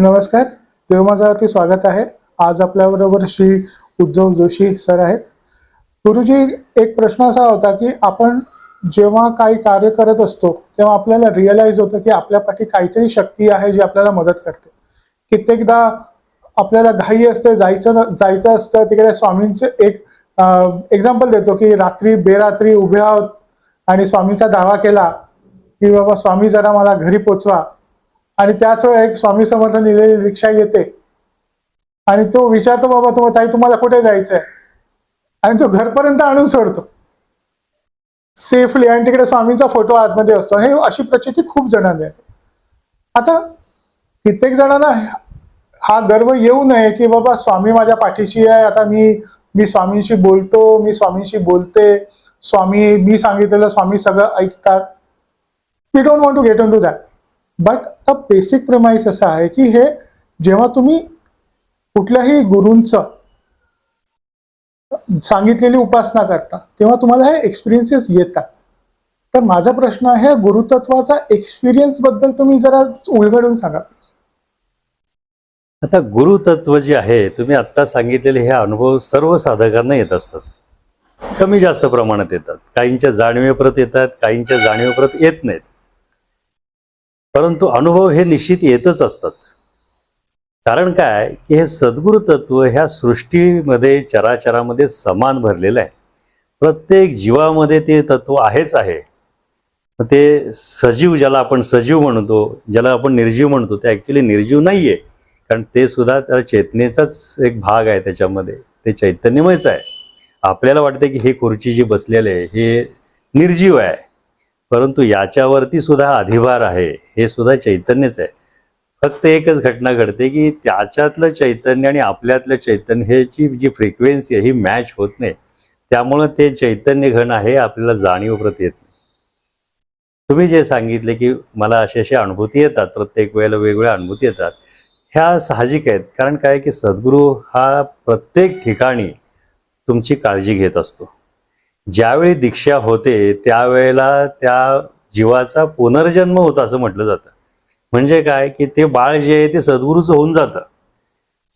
नमस्कार देवमाजावरती स्वागत आहे. आज आपल्याबरोबर श्री उद्धव जोशी सर आहेत. गुरुजी एक प्रश्न असा होता की आपण जेव्हा काही कार्य करत असतो तेव्हा आपल्याला रिअलाइज होतं की आपल्यापाठी काहीतरी शक्ती आहे जी आपल्याला मदत करते. कित्येकदा आपल्याला घाई असते जायचं जायचं असतं. तिकडे स्वामींचे एक एक्झाम्पल देतो की रात्री बेरात्री उभे आहोत आणि स्वामीचा दावा केला की बाबा स्वामी जरा मला घरी पोचवा. आणि त्याच वेळेला एक स्वामी समर्थ लिहिलेली रिक्षा येते. आणि तो विचारतो बाबा तुम्हाला ताई तुम्हाला कुठे जायचंय? आणि तो घरपर्यंत आणून सोडतो. सेफली आणि तिकडे स्वामींचा फोटो आतमध्ये असतो. आणि अशी प्रचिती खूप जणांनी आहे आता कित्येक जणांना हा गर्व येऊ नये की बाबा स्वामी माझ्या पाठीशी आहे. आता मी मी स्वामींशी बोलतो मी स्वामींशी बोलते. स्वामी मी सांगितलेलं स्वामी सगळं ऐकतात. We don't want to get on to that but the basic premise असं आहे की हे जेव्हा तुम्ही कुठल्याही गुरूंचं सांगितलेली उपासना करता तेव्हा तुम्हाला हे एक्सपिरियन्सेस येतात. तर माझा प्रश्न आहे गुरुतत्वाचा एक्सपिरियन्सबद्दल तुम्ही जरा उलगडून सांगा. आता गुरुतत्व जे आहे तुम्ही आत्ता सांगितलेले हे अनुभव सर्व साधकांना येत असतात. कमी जास्त प्रमाणात येतात. काहींच्या जाणीवेप्रत येतात काहींच्या जाणीवेप्रत येत नाहीत. परंतु अनुभव हे निश्चित येतच असतात. कारण काय? की हे सद्गुरु तत्व ह्या सृष्टीमध्ये चराचरामध्ये समान भरलेलं आहे. प्रत्येक जीवामध्ये ते तत्व आहेच आहे. ते सजीव ज्याला आपण सजीव म्हणतो ज्याला आपण निर्जीव म्हणतो ते ॲक्च्युली निर्जीव नाही आहे कारण ते सुद्धा त्या चेतनेचाच एक भाग आहे त्याच्यामध्ये. ते चैतन्यमयच आहे. आपल्याला वाटतं की हे खुर्ची जी बसलेले आहे हे निर्जीव आहे. परंतु याच्यावरती सुद्धा अधिभार आहे. हे सुद्धा चैतन्यच आहे. फक्त एकच घटना घडते की त्याच्यातलं चैतन्य आणि आपल्यातलं चैतन्य ह्याची जी फ्रिक्वेन्सी आहे ही मॅच होत नाही. त्यामुळं ते चैतन्य घन आहे आपल्याला जाणीव प्रत येत नाही. तुम्ही जे सांगितले की मला अशी अशी अनुभूती येतात प्रत्येक वेळेला वेगवेगळ्या अनुभूती येतात ह्या साहजिक आहेत. कारण काय की सद्गुरू हा प्रत्येक ठिकाणी तुमची काळजी घेत असतो. ज्यावेळी दीक्षा होते त्यावेळेला त्या जीवाचा पुनर्जन्म होता असं म्हटलं जातं. म्हणजे काय? की ते बाळ जे आहे ते सद्गुरूचं होऊन जातं.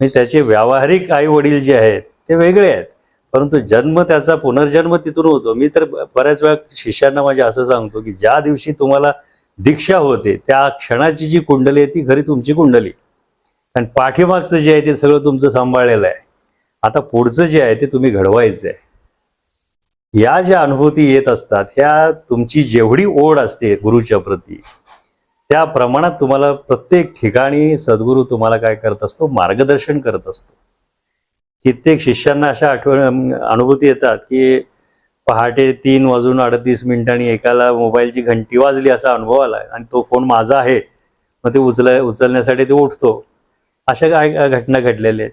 म्हणजे त्याचे व्यावहारिक आई वडील जे आहेत ते वेगळे आहेत. परंतु जन्म त्याचा पुनर्जन्म तिथून होतो. मी तर बऱ्याच वेळा शिष्यांना माझ्या असं सांगतो की ज्या दिवशी तुम्हाला दीक्षा होते त्या क्षणाची जी कुंडली आहे ती खरी तुमची कुंडली. आणि पाठीमागचं जे आहे ते सगळं तुमचं सांभाळलेलं आहे. आता पुढचं जे आहे ते तुम्ही घडवायचं आहे या ज्या अनुभूती येत असतात ह्या तुमची जेवढी ओढ असते गुरुच्या प्रती त्या प्रमाणात तुम्हाला प्रत्येक ठिकाणी सद्गुरू तुम्हाला काय करत असतो? मार्गदर्शन करत असतो. कित्येक शिष्यांना अशा आठवण अनुभूती येतात की पहाटे तीन वाजून अडतीस मिनिटांनी एकाला मोबाईलची घंटी वाजली असा अनुभव आला आणि तो फोन माझा आहे मग ते उचल उचलण्यासाठी ते उठतो. अशा काय घटना घडलेल्या आहेत?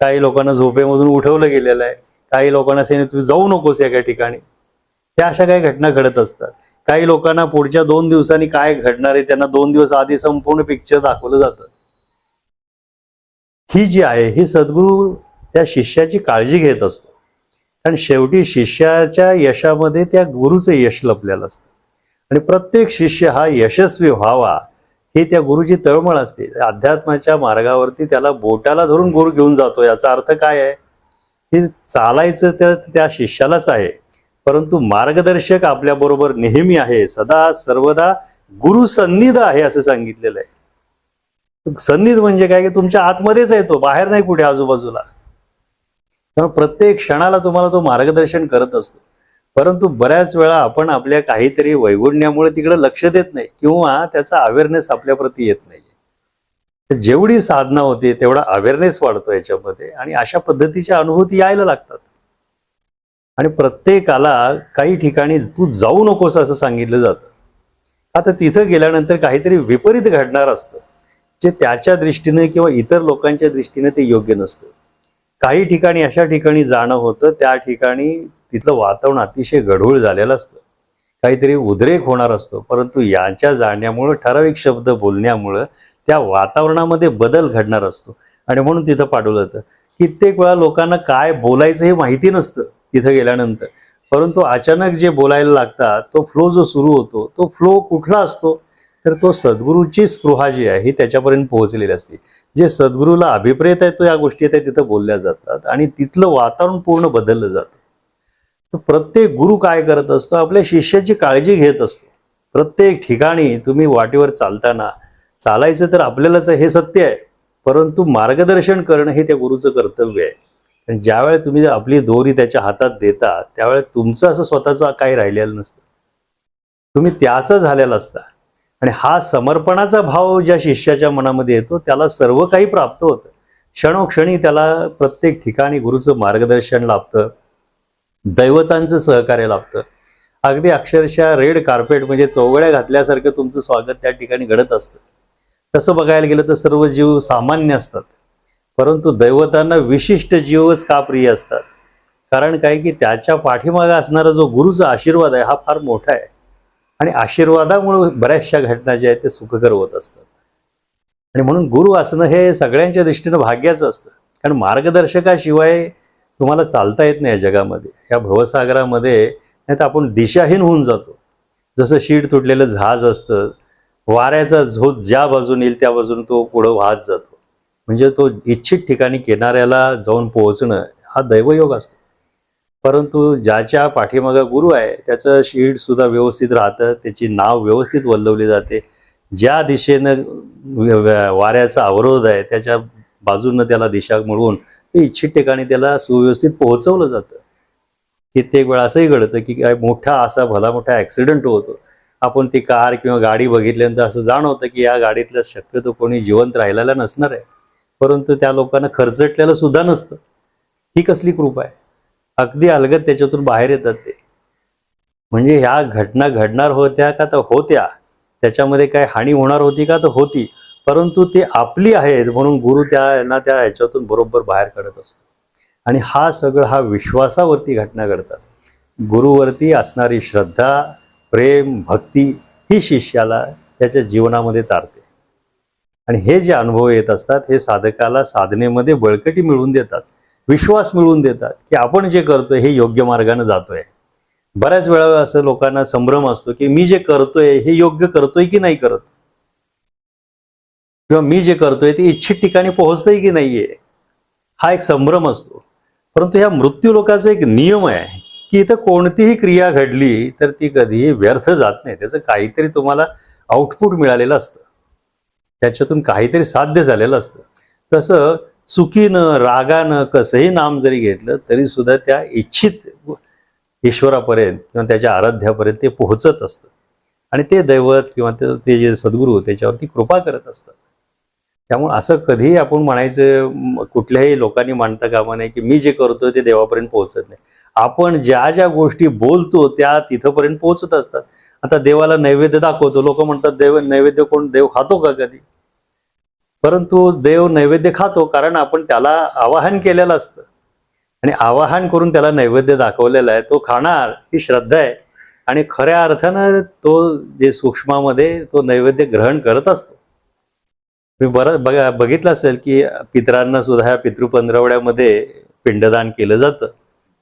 काही लोकांना झोपेमधून उठवलं गेलेलं आहे. काही लोकांना सांगितलं तू जाऊ नकोस एका ठिकाणी. त्या अशा काही घटना घडत असतात. काही लोकांना पुढच्या दोन दिवसांनी काय घडणार आहे त्यांना दोन दिवस आधी संपूर्ण पिक्चर दाखवलं जातं. ही जी आहे ही सद्गुरू त्या शिष्याची काळजी घेत असतो. कारण शेवटी शिष्याच्या यशामध्ये त्या गुरुचं यश लपलेलं असतं. आणि प्रत्येक शिष्य हा यशस्वी व्हावा ही त्या गुरुची तळमळ असते. अध्यात्माच्या मार्गावरती त्याला बोटाला धरून गुरु घेऊन जातो याचा अर्थ काय आहे? हे चालायचं त्या त्या शिष्यालाच आहे. परंतु मार्गदर्शक आपल्याबरोबर नेहमी आहे. सदा सर्वदा गुरु सन्निध आहे असं सांगितलेलं आहे. सन्निध म्हणजे काय? की तुमच्या आतमध्येच आहे तो. बाहेर नाही कुठे आजूबाजूला. कारण प्रत्येक क्षणाला तुम्हाला तो मार्गदर्शन करत असतो. परंतु बऱ्याच वेळा आपण आपल्या काहीतरी वैगुण्यामुळे तिकडे लक्ष देत नाही किंवा त्याचा अवेअरनेस आपल्याप्रती येत नाही. जेवढी साधना होते तेवढा अवेअरनेस वाढतो याच्यामध्ये आणि अशा पद्धतीच्या अनुभूती यायला लागतात. आणि प्रत्येकाला काही ठिकाणी तू जाऊ नकोस असं सांगितलं जातं. आता तिथं गेल्यानंतर काहीतरी विपरीत घडणार असतं. जे त्याच्या दृष्टीने किंवा इतर लोकांच्या दृष्टीने ते योग्य नसतं. काही ठिकाणी अशा ठिकाणी जाणं होतं त्या ठिकाणी तिथलं वातावरण अतिशय गढूळ झालेलं असतं. काहीतरी उद्रेक होणार असतो परंतु याच्या जाण्यामुळं ठराविक शब्द बोलण्यामुळं त्या वातावरणामध्ये बदल घडणार असतो. आणि म्हणून तिथं पाठवलं जातं. कित्येक वेळा लोकांना काय बोलायचं हे माहिती नसतं तिथं गेल्यानंतर. परंतु अचानक जे बोलायला लागतात तो फ्लो जो सुरू होतो तो फ्लो कुठला असतो तर तो सद्गुरूची स्पृहा जी आहे ही त्याच्यापर्यंत पोहोचलेली असते. जे सद्गुरूला अभिप्रेत आहे तो या गोष्टी त्या तिथं बोलल्या जातात. आणि तिथलं वातावरण पूर्ण बदललं जातं. तर प्रत्येक गुरु काय करत असतो? आपल्या शिष्याची काळजी घेत असतो. प्रत्येक ठिकाणी तुम्ही वाटेवर चालताना चालायचं तर आपल्यालाच हे सत्य आहे. परंतु मार्गदर्शन करणं हे त्या गुरुचं कर्तव्य आहे. आणि ज्यावेळेस तुम्ही आपली दोरी त्याच्या हातात देता त्यावेळेस तुमचं असं स्वतःचं काही राहिलेलं नसतं. तुम्ही त्याचा झालेला असता. आणि हा समर्पणाचा भाव ज्या शिष्याच्या मनामध्ये येतो त्याला सर्व काही प्राप्त होतं. क्षणोक्षणी त्याला प्रत्येक ठिकाणी गुरुचं मार्गदर्शन लाभतं. दैवतांचं सहकार्य लाभतं. अगदी अक्षरशः रेड कार्पेट म्हणजे चौघड्या घातल्यासारखं तुमचं स्वागत त्या ठिकाणी घडत असतं. तसं बघायला गेलं तर सर्व जीव सामान्य असतात. परंतु दैवतांना विशिष्ट जीवच का प्रिय असतात? कारण काय की त्याच्या पाठीमागे असणारा जो गुरुचा आशीर्वाद आहे हा फार मोठा आहे. आणि आशीर्वादामुळे बऱ्याचशा घटना ज्या आहेत ते सुखकर होत असतात. आणि म्हणून गुरु असणं हे सगळ्यांच्या दृष्टीनं भाग्याचं असतं. कारण मार्गदर्शकाशिवाय तुम्हाला चालता येत नाही या जगामध्ये. या भवसागरामध्ये नाही तर आपण दिशाहीन होऊन जातो. जसं शीट तुटलेलं जहाज असतं वाऱ्याचा झोत ज्या बाजून येईल त्या बाजून तो पुढं वाहत जातो. म्हणजे तो इच्छित ठिकाणी किनाऱ्याला जाऊन पोहोचणं हा दैवयोग असतो. परंतु ज्याच्या पाठीमागं गुरु आहे त्याचं शीड सुद्धा व्यवस्थित राहतं त्याची नाव व्यवस्थित वल्लवली जाते. ज्या दिशेनं वाऱ्याचा अवरोध आहे त्याच्या बाजूनं त्याला दिशा मिळवून ते इच्छित ठिकाणी त्याला सुव्यवस्थित पोहोचवलं जातं. कित्येक वेळा असंही घडतं की काय मोठा असा भला मोठा ॲक्सिडेंट होतो. आपण ती कार किंवा गाडी बघितल्यानंतर असं जाणवतं की या गाडीतल्या शक्यतो कोणी जिवंत राहिलेला नसणार आहे. परंतु त्या लोकांना खर्चटलेलं सुद्धा नसतं. ही कसली कृपा आहे? अगदी अलगद त्याच्यातून बाहेर येतात ते. म्हणजे ह्या घटना घडणार होत्या का तर होत्या. त्याच्यामध्ये काय हानी होणार होती का तर होती. परंतु ते आपली आहेत म्हणून गुरु त्यांना त्या ह्याच्यातून बरोबर बाहेर काढत असतो. आणि हा सगळं हा विश्वासावरती घटना घडतात. गुरुवरती असणारी श्रद्धा प्रेम भक्ती ही शिष्याला त्याच्या जीवनामध्ये तारते. आणि हे जे अनुभव येत असतात हे साधकाला साधनेमध्ये बळकटी मिळवून देतात विश्वास मिळवून देतात की आपण जे करतोय हे योग्य मार्गाने जातोय. बऱ्याच वेळा असं लोकांना संभ्रम असतो की मी जे करतोय हे योग्य करतोय की नाही करत? किंवा मी जे करतोय ते इच्छित ठिकाणी पोहोचतंय की नाहीये? हा एक संभ्रम असतो. परंतु ह्या मृत्यू लोकाचा एक नियम आहे. की इथं कोणतीही क्रिया घडली तर ती कधीही व्यर्थ जात नाही. त्याचं काहीतरी तुम्हाला आउटपुट मिळालेलं असतं. त्याच्यातून काहीतरी साध्य झालेलं असतं. तसं चुकीनं रागानं कसंही नाम जरी घेतलं तरी सुद्धा त्या इच्छित ईश्वरापर्यंत किंवा त्याच्या आराध्यापर्यंत ते पोहोचत असतं. आणि ते दैवत किंवा ते ते जे सद्गुरू त्याच्यावरती कृपा करत असतात. त्यामुळे असं कधीही आपण म्हणायचं कुठल्याही लोकांनी मांडता कामा नाही की मी जे करतो ते देवापर्यंत पोहोचत नाही. आपण ज्या ज्या गोष्टी बोलतो त्या तिथंपर्यंत पोहोचत असतात. आता देवाला नैवेद्य दाखवतो. लोक म्हणतात देव नैवेद्य कोण देव खातो का कधी? परंतु देव नैवेद्य खातो कारण आपण त्याला आवाहन केलेलं असतं. आणि आवाहन करून त्याला नैवेद्य दाखवलेला आहे. तो खाणार ही श्रद्धा आहे. आणि खऱ्या अर्थानं तो जे सूक्ष्मामध्ये तो नैवेद्य ग्रहण करत असतो. मी बरं बघा बघितलं असेल की पितरांना सुद्धा ह्या पितृपंधरवड्यामध्ये पिंडदान केलं जातं.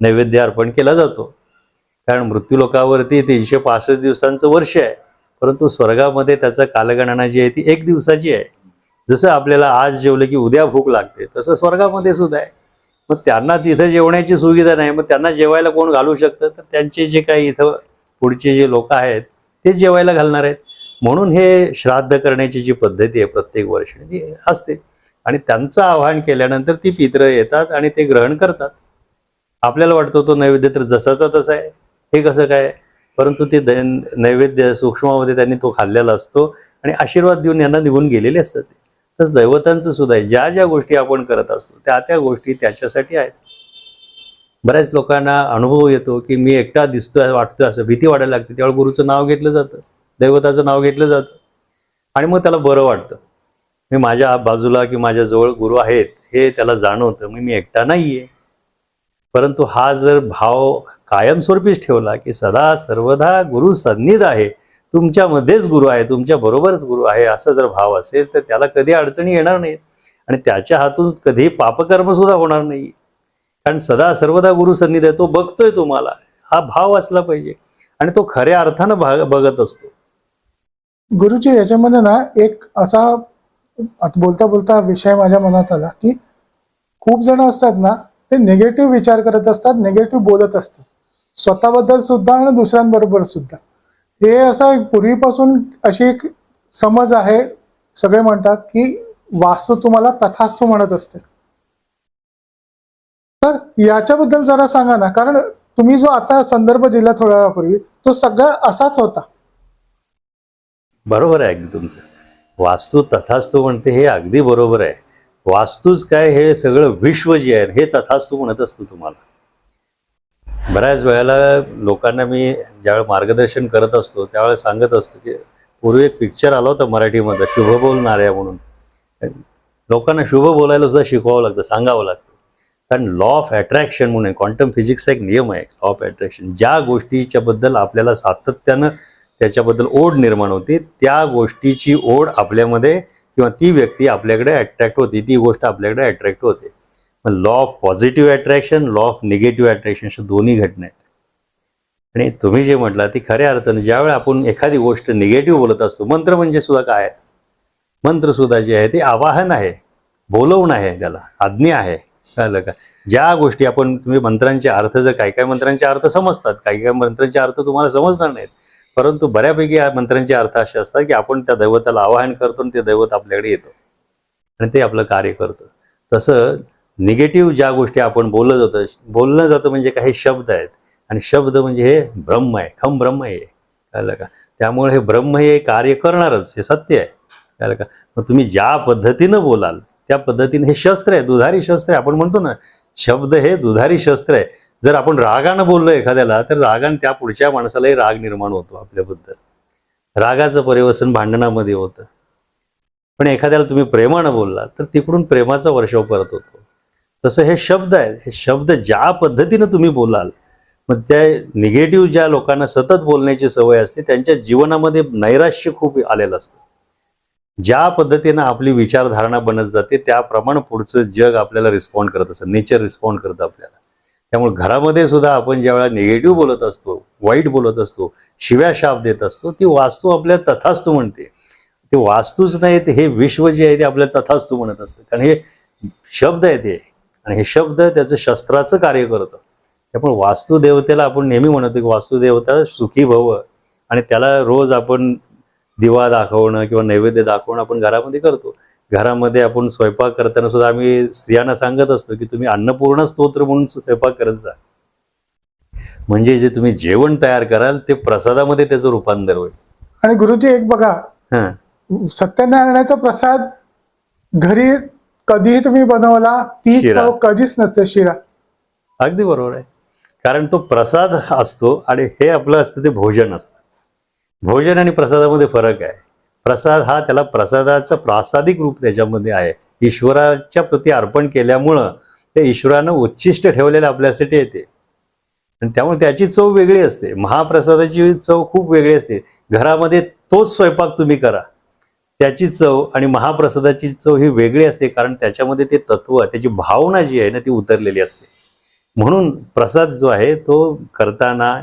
नैवेद्य अर्पण केला जातो. कारण मृत्यूलोकावरती तीनशे पासष्ट दिवसांचं वर्ष आहे. परंतु स्वर्गामध्ये त्याचा कालगणना जी आहे ती एक दिवसाची आहे. जसं आपल्याला आज जेवलं की उद्या भूक लागते तसं स्वर्गामध्ये सुद्धा आहे. मग त्यांना तिथं जेवण्याची सुविधा नाही मग त्यांना जेवायला कोण घालू शकतं? तर त्यांचे जे काही इथं पुढचे जे लोक आहेत ते जेवायला घालणार आहेत. म्हणून हे श्राद्ध करण्याची जी पद्धती आहे प्रत्येक वर्षी ती असते. आणि त्यांचं आवाहन केल्यानंतर ती पित्र येतात आणि ते ग्रहण करतात. आपल्याला वाटतो तो नैवेद्य तर जसाचा तसा आहे. हे कसं काय? परंतु ते दै नैवेद्य सूक्ष्मामध्ये त्यांनी तो खाल्लेला असतो आणि आशीर्वाद देऊन यांना निघून गेलेले असतात ते. तसं दैवतांचं सुद्धा आहे. ज्या ज्या गोष्टी आपण करत असतो त्या त्या गोष्टी त्याच्यासाठी आहेत. बऱ्याच लोकांना अनुभव येतो की मी एकटा दिसतोय वाटतोय असं भीती वाढायला लागते. त्यावेळी गुरुचं नाव घेतलं जातं दैवताचं नाव घेतलं जातं. आणि मग त्याला बरं वाटतं. मी माझ्या बाजूला की माझ्याजवळ गुरु आहेत हे त्याला जाणवतं. मी मी एकटा नाहीये. परंतु हा जर भाव कायमस्वरूपीच ठेवला की सदा सर्वदा गुरु सन्निध आहे तुमच्यामध्येच गुरु आहे तुमच्या बरोबरच गुरु आहे असा जर भाव असेल तर त्याला कधी अडचणी येणार नाहीत. आणि त्याच्या हातून कधी पापकर्म सुद्धा होणार नाही. कारण सदा सर्वदा गुरु सन्निध आहे तो बघतोय तुम्हाला. हा भाव असला पाहिजे. आणि तो खऱ्या अर्थानं भाग बघत असतो. गुरुजी याच्यामध्ये ना एक असा बोलता बोलता विषय माझ्या मनात आला की खूप जण असतात ना ते निगेटिव्ह विचार करत असतात निगेटिव्ह बोलत असतात. स्वतःबद्दल सुद्धा आणि दुसऱ्यांबरोबर सुद्धा. हे असं पूर्वीपासून अशी एक समज आहे सगळे म्हणतात की वास्तू तुम्हाला तथास्तू म्हणत असते. तर याच्याबद्दल जरा सांगा ना कारण तुम्ही जो आता संदर्भ दिला थोड्या वेळापूर्वी तो सगळा असाच होता. बरोबर आहे अगदी तुमचं. वास्तू तथास्तू म्हणते हे अगदी बरोबर आहे. वास्तूच काय हे सगळं विश्व जे आहे हे तथास्तू म्हणत असतो तुम्हाला. बऱ्याच वेळेला लोकांना मी ज्यावेळेस मार्गदर्शन करत असतो त्यावेळेस सांगत असतो की पूर्वी एक पिक्चर आला होता मराठीमध्ये शुभ बोलणाऱ्या म्हणून. लोकांना शुभ बोलायला सुद्धा शिकवावं लागतं सांगावं लागतं. कारण लॉ ऑफ अट्रॅक्शन म्हणून क्वांटम फिजिक्सचा एक नियम आहे लॉ ऑफ अट्रॅक्शन ज्या गोष्टीच्याबद्दल आपल्याला सातत्यानं त्याच्याबद्दल ओढ निर्माण होते त्या गोष्टीची ओढ आपल्यामध्ये किंवा ती व्यक्ती आपल्याकडे अट्रॅक्ट होती ती गोष्ट आपल्याकडे अट्रॅक्ट होते. Law of positive attraction law of negative attraction अशा दोन्ही घटना आहेत. आणि तुम्ही जे म्हटला ती खऱ्या अर्थानं ज्यावेळी आपण एखादी गोष्ट निगेटिव्ह बोलत असतो मंत्र म्हणजे सुद्धा काय आहे? मंत्र सुद्धा जे आहे ते आवाहन आहे बोलवणं आहे त्याला आज्ञा आहे. कळलं का? ज्या गोष्टी आपण तुम्ही मंत्रांचे अर्थ जर काही काही मंत्रांचे अर्थ समजतात काही काही मंत्रांचे अर्थ तुम्हाला समजणार नाहीत परंतु बऱ्यापैकी या मंत्रांचे अर्थ असे असतात की आपण त्या दैवताला आवाहन करतो आणि ते दैवत आपल्याकडे येतं. आणि ते आपलं कार्य करतं. तसं निगेटिव्ह ज्या गोष्टी आपण बोललं जातं बोललं जातं म्हणजे काही शब्द आहेत. आणि शब्द म्हणजे हे ब्रह्म आहे खम ब्रह्म आहे. कळलं का? त्यामुळे हे ब्रह्म हे कार्य करणारच हे सत्य आहे. कळलं का? मग तुम्ही ज्या पद्धतीनं बोलाल त्या पद्धतीने हे शस्त्र आहे दुधारी शस्त्र आहे. आपण म्हणतो ना शब्द हे दुधारी शस्त्र आहे. जर आपण रागानं बोललो एखाद्याला तर रागानं त्या पुढच्या माणसालाही राग निर्माण होतो आपल्याबद्दल. रागाचं परिवर्तन भांडणामध्ये होतं. पण एखाद्याला तुम्ही प्रेमानं बोलला तर तिकडून प्रेमाचा वर्षाव परत होतो. तसं हे शब्द आहेत. हे शब्द ज्या पद्धतीनं तुम्ही बोलाल मग त्या निगेटिव्ह ज्या लोकांना सतत बोलण्याची सवय असते त्यांच्या जीवनामध्ये नैराश्य खूप आलेलं असतं. ज्या पद्धतीनं आपली विचारधारणा बनत जाते त्याप्रमाणे पुढचं जग आपल्याला रिस्पॉन्ड करत असतं. नेचर रिस्पॉन्ड करतं आपल्याला. त्यामुळे घरामध्ये सुद्धा आपण ज्यावेळेला निगेटिव्ह बोलत असतो वाईट बोलत असतो शिव्या शाप देत असतो ती वास्तू आपल्या तथास्तू म्हणते. ते वास्तूच नाही ते हे विश्व जे आहे ते आपल्या तथास्तू म्हणत असतं. कारण हे शब्द आहे ते. आणि हे शब्द त्याचं शस्त्राचं कार्य करतं. त्यामुळे वास्तुदेवतेला आपण नेहमी म्हणतो की वास्तुदेवता सुखी भव. आणि त्याला रोज आपण दिवा दाखवणं किंवा नैवेद्य दाखवणं आपण घरामध्ये करतो. घरामध्ये आपण स्वयंपाक करताना सुद्धा आम्ही स्त्रियांना सांगत असतो की तुम्ही अन्नपूर्ण स्तोत्र म्हणून स्वयंपाक करत जा. म्हणजे जे तुम्ही जेवण तयार कराल ते प्रसादामध्ये त्याचं रूपांतर होईल. आणि गुरुजी एक बघा हां. सत्यनारायणाचा प्रसाद घरी कधीही तुम्ही बनवला ती. चव कधीच नसते शिरा. अगदी बरोबर आहे. कारण तो प्रसाद असतो आणि हे आपलं असतं ते भोजन असतं. भोजन आणि प्रसादामध्ये फरक आहे. प्रसाद हा त्याला प्रसादाचं प्रासादिक रूप त्याच्यामध्ये आहे. ईश्वराच्या प्रती अर्पण केल्यामुळं ते ईश्वरानं उच्चिष्ट ठेवलेलं आपल्यासाठी येते. आणि त्यामुळे त्याची चव वेगळी असते. महाप्रसादाची चव खूप वेगळी असते. घरामध्ये तोच स्वयंपाक तुम्ही करा. त्याची चव आणि महाप्रसादाची चव ही वेगळी असते. कारण त्याच्यामध्ये ते तत्व त्याची भावना जी आहे ना ती उतरलेली असते. म्हणून प्रसाद जो आहे तो करताना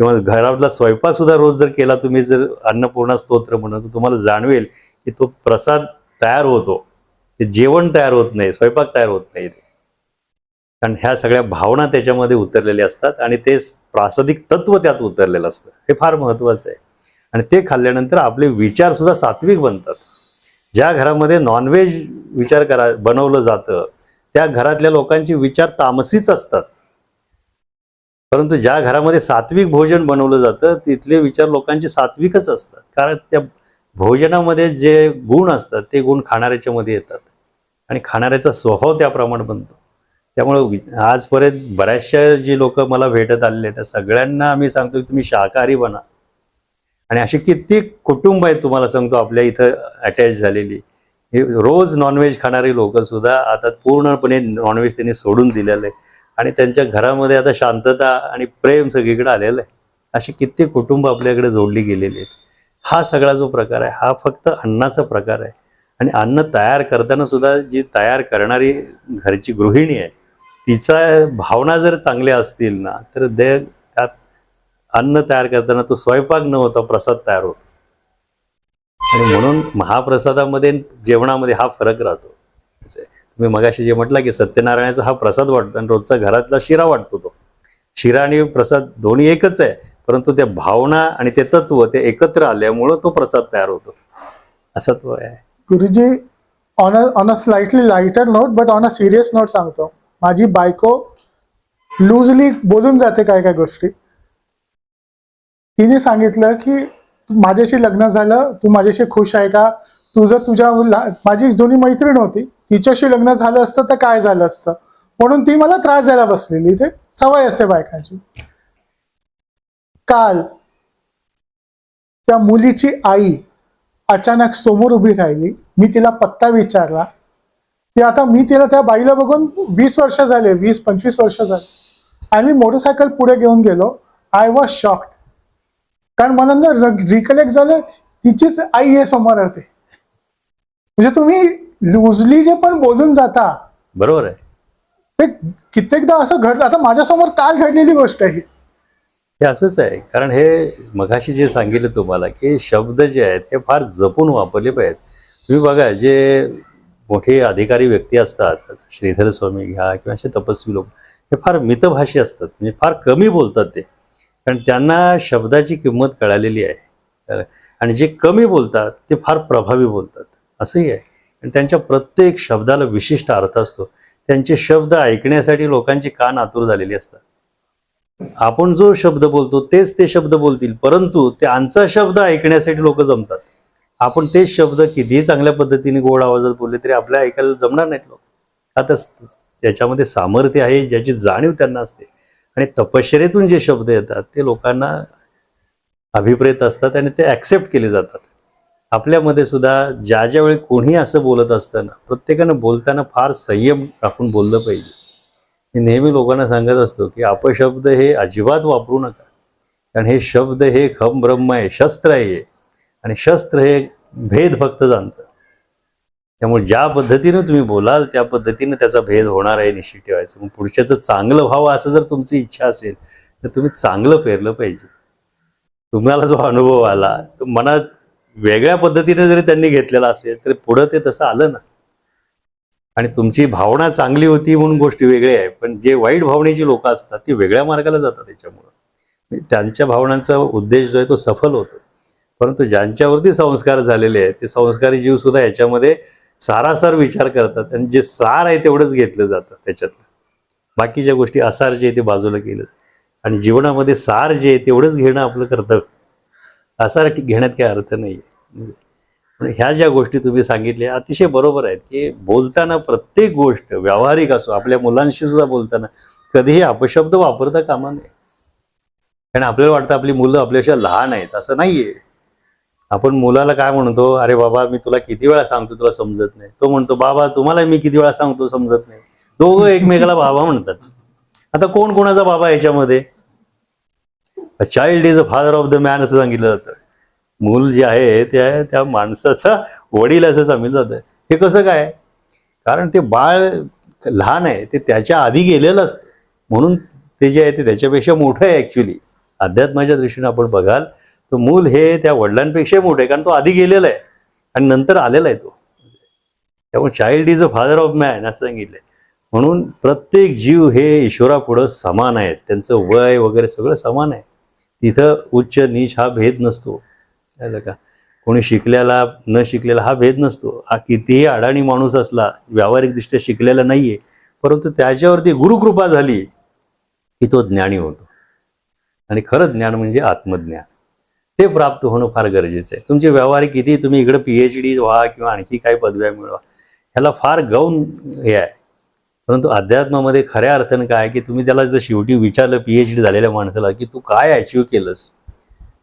किंवा घरातला स्वयंपाक सुद्धा रोज जर केला तुम्ही जर अन्नपूर्णा स्तोत्र म्हणून तर तुम्हाला जाणवेल की तो प्रसाद तयार होतो. ते जेवण तयार होत नाही स्वयंपाक तयार होत नाही. ते कारण ह्या सगळ्या भावना त्याच्यामध्ये उतरलेल्या असतात आणि ते प्रासादिक तत्व त्यात उतरलेलं असतं. हे फार महत्वाचं आहे. आणि ते खाल्ल्यानंतर आपले विचार सुद्धा सात्विक बनतात. ज्या घरामध्ये नॉनव्हेज विचार करा बनवलं जातं त्या घरातल्या लोकांचे विचार तामसीच असतात. परंतु ज्या घरामध्ये सात्विक भोजन बनवलं जातं तिथले विचार लोकांचे सात्विकच असतात. कारण त्या भोजनामध्ये जे गुण असतात ते गुण खाणाऱ्याच्या मध्ये येतात. आणि खाणाऱ्याचा स्वभाव त्याप्रमाणे बनतो. त्यामुळे आजपर्यंत बऱ्याचशा जी लोक मला भेटत आलेले आहेत त्या सगळ्यांना आम्ही सांगतो की तुम्ही शाकाहारी बना. आणि अशी कित्येक कुटुंब आहेत तुम्हाला सांगतो आपल्या इथं अटॅच झालेली. हे रोज नॉनव्हेज खाणारी लोक सुद्धा आता पूर्णपणे नॉनव्हेज त्यांनी सोडून दिलेलं आहे. आणि त्यांच्या घरामध्ये आता शांतता आणि प्रेम सगळीकडे आलेलं आहे. अशी कित्येक कुटुंब आपल्याकडे जोडली गेलेली आहेत. हा सगळा जो प्रकार आहे हा फक्त अन्नाचा प्रकार आहे. आणि अन्न तयार करताना सुद्धा जी तयार करणारी घरची गृहिणी आहे तिचा भावना जर चांगल्या असतील ना तर दे त्यात अन्न तयार करताना तो स्वयंपाक न होता प्रसाद तयार होतो. आणि म्हणून महाप्रसादामध्ये जेवणामध्ये हा फरक राहतो. मी मगाशी जे म्हटलं की सत्यनारायणाचा हा प्रसाद वाटतो आणि रोजचा घरातला शिरा वाटतो तो. शिरा आणि प्रसाद दोन्ही एकच आहे परंतु त्या भावना आणि ते तत्व ते एकत्र आल्यामुळं तो प्रसाद तयार होतो. असा तो आहे. Guruji on a on a slightly lighter note but on a serious note सांगतो. माझी बायको लूजली बोलून जाते काय काय गोष्टी. तिने सांगितलं की माझ्याशी लग्न झालं तू माझ्याशी खुश आहे का? तुझं तुझ्या माझी जुनी मैत्रीण होती. तिच्याशी लग्न झालं असतं तर काय झालं असतं? म्हणून ती मला त्रास द्यायला बसलेली. ते सवय असते बायकांची. काल त्या मुलीची आई अचानक समोर उभी राहिली. मी तिला पत्ता विचारला. ती आता मी तिला त्या बाईला बघून वीस वर्ष झाले वीस पंचवीस वर्ष झाले. आणि मी मोटरसायकल पुढे घेऊन गेलो. आय वॉज शॉक्ड कारण मला ना रिकलेक्ट झालं तिचीच आई हे समोर होते. म्हणजे तुम्ही लुजली जे पण बोलून जाता. बरोबर आहे. ते कित्येकदा असं घडतं आता माझ्यासमोर काल घडलेली गोष्ट आहे. ही. हे असंच आहे कारण हे मघाशी जे सांगितलं तुम्हाला की शब्द जे आहेत हे फार जपून वापरले पाहिजेत. तुम्ही बघा जे मोठे अधिकारी व्यक्ती असतात श्रीधर स्वामी घ्या किंवा असे तपस्वी लोक हे फार मितभाषी असतात म्हणजे फार कमी बोलतात ते. कारण त्यांना शब्दाची किंमत कळालेली आहे. आणि जे कमी बोलतात ते फार प्रभावी बोलतात. असंही आहे. आणि त्यांच्या प्रत्येक शब्दाला विशिष्ट अर्थ असतो. त्यांचे शब्द ऐकण्यासाठी लोकांची कान आतुर झालेली असतात. आपण जो शब्द बोलतो तेच ते शब्द बोलतील परंतु त्यांचा शब्द ऐकण्यासाठी लोक जमतात. आपण तेच शब्द कितीही चांगल्या पद्धतीने गोड आवाजात बोलले तरी आपल्या ऐकायला जमणार नाहीत लोक. आता त्याच्यामध्ये सामर्थ्य आहे ज्याची जाणीव त्यांना असते आणि तपश्चरेतून जे शब्द येतात ते लोकांना अभिप्रेत असतात आणि ते ॲक्सेप्ट केले जातात. आपल्यामध्ये सुद्धा ज्या ज्या वेळी कोणी असं बोलत असताना प्रत्येकानं बोलताना फार संयम राखून बोललं पाहिजे. मी नेहमी लोकांना सांगत असतो की अपशब्द हे अजिबात वापरू नका. कारण हे शब्द हे खम ब्रह्म आहे शस्त्र आहे आणि शस्त्र हे भेद फक्त जाणतं. त्यामुळे ज्या पद्धतीनं तुम्ही बोलाल त्या पद्धतीनं त्याचा भेद होणार आहे निश्चित ठेवायचं. मग पुढच्याचं चांगलं व्हावं असं जर तुमची इच्छा असेल तर तुम्ही चांगलं पेरलं पाहिजे. तुम्हाला जो अनुभव आला तो मनात वेगळ्या पद्धतीने जरी त्यांनी घेतलेला असेल तर पुढं ते तसं आलं ना. आणि तुमची भावना चांगली होती म्हणून गोष्टी वेगळ्या आहे. पण जे वाईट भावनेची लोक असतात ती वेगळ्या मार्गाला जातात त्याच्यामुळं म्हणजे त्यांच्या भावनांचा उद्देश जो आहे तो सफल होतो. परंतु ज्यांच्यावरती संस्कार झालेले आहेत ते संस्कारी जीव सुद्धा याच्यामध्ये सारासार विचार करतात आणि जे सार आहे तेवढंच घेतलं जातं त्याच्यातलं. बाकीच्या गोष्टी असार जे आहे ते बाजूला केलं आणि जीवनामध्ये सार जे आहे तेवढंच घेणं आपलं कर्तव्य. असार घेण्यात काही अर्थ नाही आहे ह्या ज्या गोष्टी तुम्ही सांगितल्या अतिशय बरोबर आहेत की बोलताना प्रत्येक गोष्ट व्यावहारिक असो आपल्या मुलांशी सुद्धा बोलताना कधीही अपशब्द वापरता कामा नये. कारण आपल्याला वाटतं आपली मुलं आपल्यापेक्षा लहान आहेत असं नाहीये. आपण मुलाला काय म्हणतो अरे बाबा मी तुला किती वेळा सांगतो तुला समजत नाही. तो म्हणतो बाबा तुम्हाला मी किती वेळा सांगतो समजत नाही. दोघं एकमेकाला बाबा म्हणतात. आता कोण कोणाचा बाबा याच्यामध्ये? Child is a father of the man असं सांगितलं जातं. मूल जे आहे ते आहे त्या माणसाचा वडील असं समजलं जातं. हे कसं काय? कारण ते बाळ लहान आहे ते त्याच्या आधी गेलेलं असतं. म्हणून ते जे आहे ते त्याच्यापेक्षा मोठं आहे ॲक्च्युली अध्यात्माच्या दृष्टीने आपण बघाल तर मूल हे त्या वडिलांपेक्षा मोठं आहे कारण तो आधी गेलेला आहे आणि नंतर आलेला आहे तो. त्यामुळे child is a father of man असं सांगितलंय. म्हणून प्रत्येक जीव हे ईश्वरापुढं समान आहेत. त्यांचं वय वगैरे सगळं समान आहे. तिथं उच्च नीच हा भेद नसतो. कळलं का? कोणी शिकलेला न शिकलेला हा भेद नसतो. हा कितीही अडाणी माणूस असला व्यावहारिकदृष्ट्या शिकलेला नाहीये परंतु त्याच्यावरती गुरुकृपा झाली की तो ज्ञानी होतो. आणि खरं ज्ञान म्हणजे आत्मज्ञान. ते प्राप्त होणं फार गरजेचं आहे. तुमचे व्यावहारिक किती तुम्ही इकडे पी एच डी व्हा किंवा आणखी काही पदव्या मिळवा ह्याला फार गौण हे आहे. परंतु अध्यात्मामध्ये खऱ्या अर्थानं काय की तुम्ही त्याला जर शेवटी विचारलं पी एच डी झालेल्या माणसाला की तू काय अचीव केलंस?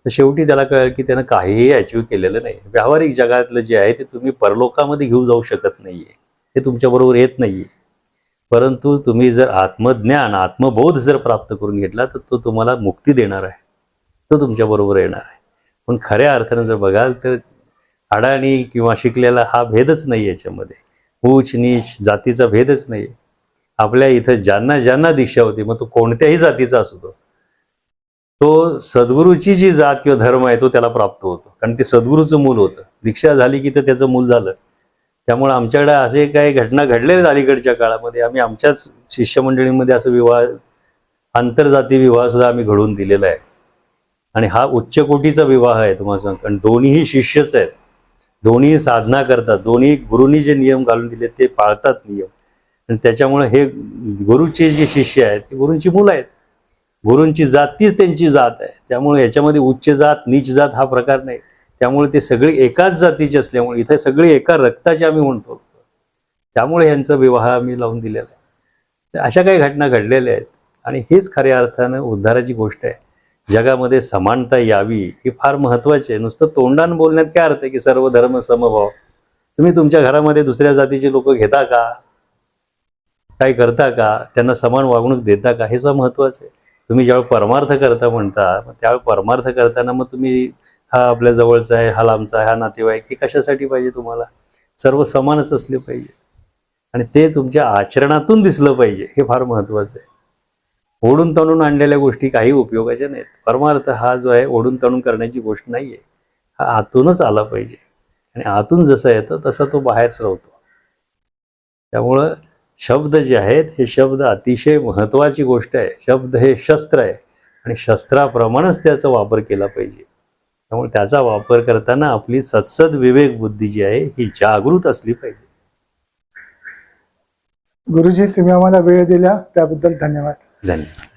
तर शेवटी त्याला कळेल की त्यानं काहीही अचीव केलेलं नाही. व्यावहारिक जगातलं जे आहे ते तुम्ही परलोकामध्ये घेऊ जाऊ शकत नाहीये. ते तुमच्याबरोबर येत नाहीये. परंतु तुम्ही जर आत्मज्ञान आत्मबोध जर प्राप्त करून घेतला तर तो तुम्हाला मुक्ती देणार आहे. तो तुमच्याबरोबर येणार आहे. पण खऱ्या अर्थानं जर बघाल तर अडाणी किंवा शिकलेला हा भेदच नाही याच्यामध्ये. उच नीच जातीचा भेदच नाही आपल्या इथं ज्यांना ज्यांना दीक्षा होती मग तो कोणत्याही जातीचा असू तो तो सद्गुरूची जी जात किंवा धर्म आहे तो त्याला प्राप्त होतो. कारण ते सद्गुरूचं मूल होतं. दीक्षा झाली की तर त्याचं मूल झालं. त्यामुळे आमच्याकडे असे काही घटना घडलेल्या आहेत अलीकडच्या काळामध्ये. आम्ही आमच्याच शिष्यमंडळीमध्ये असं विवाह आंतरजाती विवाह सुद्धा आम्ही घडवून दिलेला आहे. आणि हा उच्च कोटीचा विवाह आहे तुम्हाला सांग कारण दोन्हीही शिष्यच आहेत. दोन्ही साधना करतात. दोन्ही गुरुनी जे नियम घालून दिले ते पाळतात नियम. आणि त्याच्यामुळे हे गुरुचे जे शिष्य आहेत ते गुरूंची मुलं आहेत. गुरूंची जात तीच त्यांची जात आहे. त्यामुळे याच्यामध्ये उच्च जात नीच जात हा प्रकार नाही. त्यामुळे ते सगळे एकाच जातीचे असल्यामुळे इथे सगळे एका रक्ताचे आम्ही म्हणतो. त्यामुळे यांचा विवाह आम्ही लावून दिलेला आहे. अशा काही घटना घडलेल्या आहेत. आणि हेच खऱ्या अर्थानं उद्धाराची गोष्ट आहे. जगामध्ये समानता यावी ही फार महत्वाची आहे. नुसतं तोंडान बोलण्यात काय अर्थ आहे की सर्व धर्म समभाव? तुम्ही तुमच्या घरामध्ये दुसऱ्या जातीचे लोक घेता का? काय करता का? त्यांना समान वागणूक देता का? हे सुद्धा महत्वाचं आहे. तुम्ही ज्यावेळी परमार्थ करता म्हणता मग त्यावेळी परमार्थ करताना मग तुम्ही हा आपल्या जवळचा आहे हा लांबचा आहे हा नातेवाईक हे कशासाठी पाहिजे तुम्हाला? सर्व समानच असले पाहिजे. आणि ते तुमच्या आचरणातून दिसलं पाहिजे हे फार महत्वाचं आहे. ओढून तणून आणलेल्या गोष्टी काही उपयोगाच्या नाहीत. परमार्थ हा जो आहे ओढून तणून करण्याची गोष्ट नाही आहे हा आतूनच आला पाहिजे. आणि आतून जसं येतं तसं तो बाहेर सरवतो. त्यामुळं शब्द जे आहेत हे शब्द अतिशय महत्त्वाची गोष्ट आहे. शब्द हे शस्त्र आहे आणि शस्त्राप्रमाणेच त्याचा वापर केला पाहिजे. त्यामुळे त्याचा वापर करताना आपली सत्सद विवेक बुद्धी जी आहे ही जागृत असली पाहिजे. गुरुजी तुम्ही आम्हाला वेळ दिला त्याबद्दल धन्यवाद. धन्यवाद.